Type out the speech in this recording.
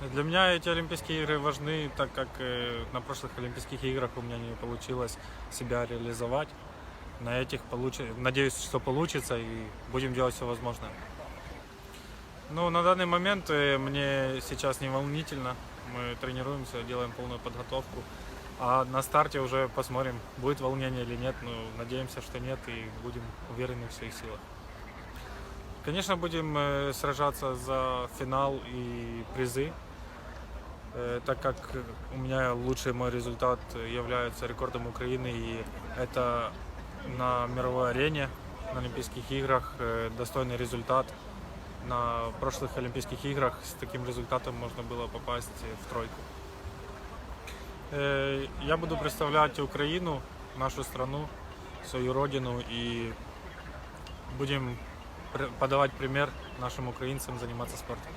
Для меня эти Олимпийские игры важны, так как э, на прошлых Олимпийских играх у меня не получилось себя реализовать. На этих получи... надеюсь, что получится и будем делать все возможное. Ну, на данный момент э, мне сейчас не волнительно. Мы тренируемся, делаем полную подготовку. А на старте уже посмотрим, будет волнение или нет. Ну, надеемся, что нет и будем уверены в своих силах. Конечно, будем э, сражаться за финал и призы, э, так как у меня лучший мой результат является рекордом Украины, и это на мировой арене, на Олимпийских играх э, достойный результат. На прошлых Олимпийских играх с таким результатом можно было попасть в тройку. Я буду представлять Украину, нашу страну, свою родину и будем подавать пример нашим украинцам заниматься спортом.